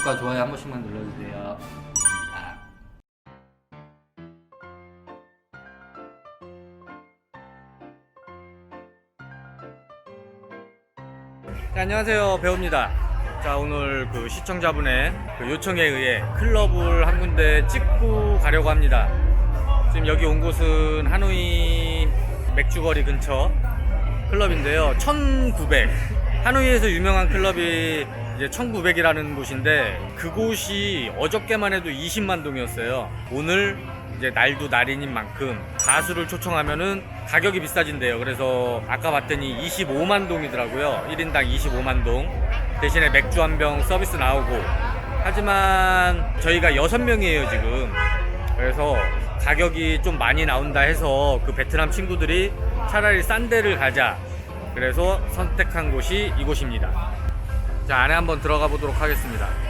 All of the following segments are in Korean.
구독과 좋아요 한 번씩만 눌러주세요. 감사합니다. 네, 안녕하세요. 배우입니다. 자 오늘 그 시청자분의 그 요청에 의해 클럽을 한 군데 찍고 가려고 합니다. 지금 여기 온 곳은 하노이 맥주거리 근처 클럽인데요. 1900 하노이에서 유명한 클럽이 이제 1900이라는 곳인데 그곳이 어저께만 해도 20만 동이었어요 오늘 이제 날도 날인인 만큼 가수를 초청하면은 가격이 비싸진대요. 그래서 아까 봤더니 25만 동이더라고요. 1인당 25만 동. 대신에 맥주 한 병 서비스 나오고. 하지만 저희가 6명이에요, 지금. 그래서 가격이 좀 많이 나온다 해서 그 베트남 친구들이 차라리 싼 데를 가자. 그래서 선택한 곳이 이곳입니다. 자, 안에 한번 들어가 보도록 하겠습니다.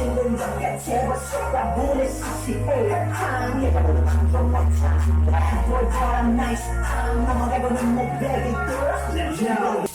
Tay ơi tay ơi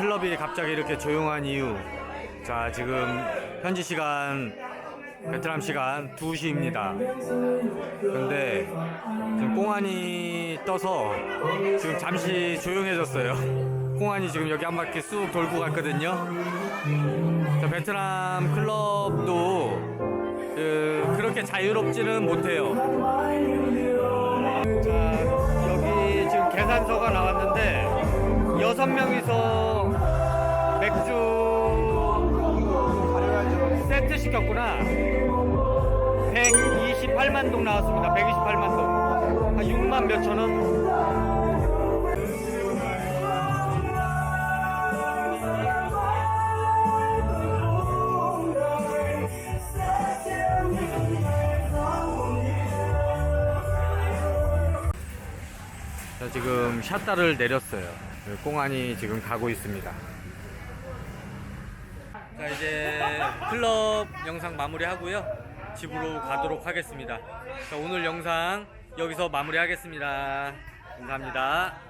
클럽이 갑자기 이렇게 조용한 이유. 자, 지금 현지 시간 베트남 시간 2시입니다. 근데 지금 공안이 떠서 지금 잠시 조용해졌어요. 공안이 지금 여기 한 바퀴 쑥 돌고 갔거든요. 자, 베트남 클럽도 그, 그렇게 자유롭지는 못해요. 자, 여기 지금 계산서가 나왔는데 여섯 명이서 맥주 세트 시켰구나. 128만 동 나왔습니다. 128만 동. 한 6만 몇천 원. 자, 지금 샷다를 내렸어요. 공안이 지금 가고 있습니다. 자, 이제 클럽 영상 마무리하고요. 집으로 가도록 하겠습니다. 자, 오늘 영상 여기서 마무리하겠습니다. 감사합니다.